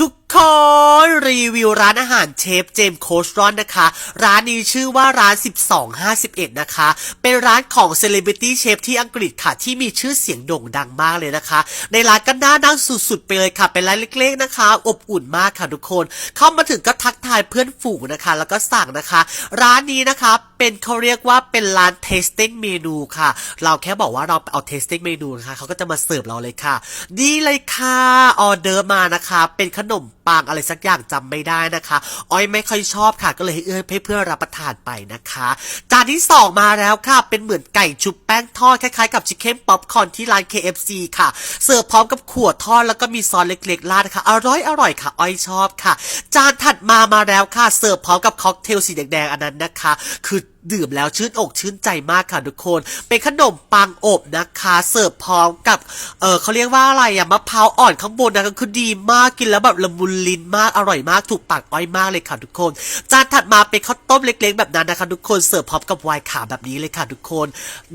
ทุกคนรีวิวร้านอาหารเชฟเจมส์โคชรอนนะคะ ร้านนี้ชื่อว่าร้าน 1251 นะคะ เป็นร้านของเซเลบริตี้เชฟที่อังกฤษค่ะ ที่มีชื่อเสียงโด่งดังมากเลยนะคะ ในร้านก็น่านั่งสุดๆ ไปเลยค่ะ เป็นร้านเล็กๆนะคะ อบอุ่นมากค่ะทุกคน เข้ามาถึงก็ทักทายเพื่อนฝูงนะคะ แล้วก็สั่งนะคะ ร้านนี้นะคะ เป็นเขาเรียกว่าเป็นร้าน tasting เมนูค่ะ เราแค่บอกว่าเราเอา tasting เมนูนะคะเขาก็จะมาเสิร์ฟเราเลยค่ะดีเลยค่ะออเดอร์มานะคะ เป็นขนมปังอะไรสักอย่างจำไม่ได้นะคะ อ้อยไม่ค่อยชอบค่ะ ก็เลยให้เอื้อให้เพื่อนรับประทานไปนะคะ จานที่สองมาแล้วค่ะ เป็นเหมือนไก่ชุบแป้งทอดคล้ายๆกับชิคเก้นป๊อปคอร์นที่ร้าน KFC ค่ะ เสิร์ฟพร้อมกับขวดทอดแล้วก็มีซอสเล็กๆราดนะคะอร่อยอร่อยค่ะ อ้อยชอบค่ะ จานถัดมามาแล้วค่ะ เสิร์ฟพร้อมกับค็อกเทลสีแดงๆอันนั้นนะคะ คือ ดื่มแล้วชื่นอกชื่นใจมากค่ะทุกคน เป็นขนมปังอบนะคะ เสิร์ฟพร้อมกับ เออเขาเรียกว่าอะไรอะมะพร้าวอ่อนข้างบนนะคะคือดีมากกินแล้วแบบละมุนลิ้นมากอร่อยมากถูกปากอ้อยมากเลยค่ะทุกคน จานถัดมาเป็นข้าวต้มเล็ก ๆ แบบนั้นนะคะทุกคนเสิร์ฟพร้อมกับไวน์ขาวแบบนี้เลยค่ะทุกคน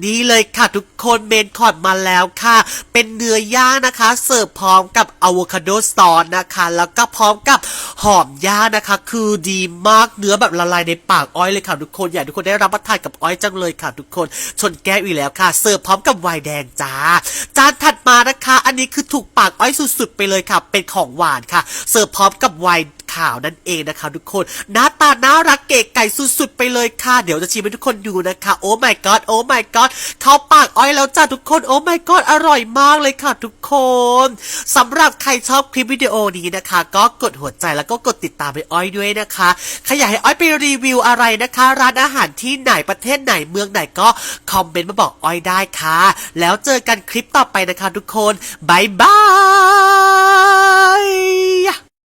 นี่เลยค่ะทุกคนเมนคอร์ดมาแล้วค่ะ เป็นเนื้อย่างนะคะ เสิร์ฟพร้อมกับอะโวคาโดซอสนะคะ แล้วก็พร้อมกับหอมย่างนะคะ คือดีมากเนื้อแบบละลายในปากอ้อยเลยค่ะทุกคนอยากทุกคนได้รับประทานกับอ้อยจังเลยค่ะทุกคน ชนแก้วอีกแล้วค่ะ เสิร์ฟพร้อมกับไวน์แดงจ้า จานถัดมานะคะ อันนี้คือถูกปากอ้อยสุดๆไปเลยค่ะ เป็นของหวานค่ะ เสิร์ฟพร้อมกับไวน์ ข่าวนั่นเองนะคะทุกคน หน้าตาน่ารักเก๋ไก่สุดๆไปเลยค่ะ เดี๋ยวจะชิมให้ทุกคนดูนะคะ โอ้ my god โอ้ my god เข้าปากอ้อยแล้วจ้าทุกคน โอ้ my god อร่อยมากเลยค่ะทุกคนสำหรับใครชอบคลิปวิดีโอนี้นะคะ ก็กดหัวใจแล้วก็กดติดตามไปอ้อยด้วยนะคะใครอยากให้อ้อยไปรีวิวอะไรนะคะ ร้านอาหารที่ไหนประเทศไหนเมืองไหนก็คอมเมนต์มาบอกอ้อยได้ค่ะ แล้วเจอกันคลิปต่อไปนะคะทุกคนบายบาย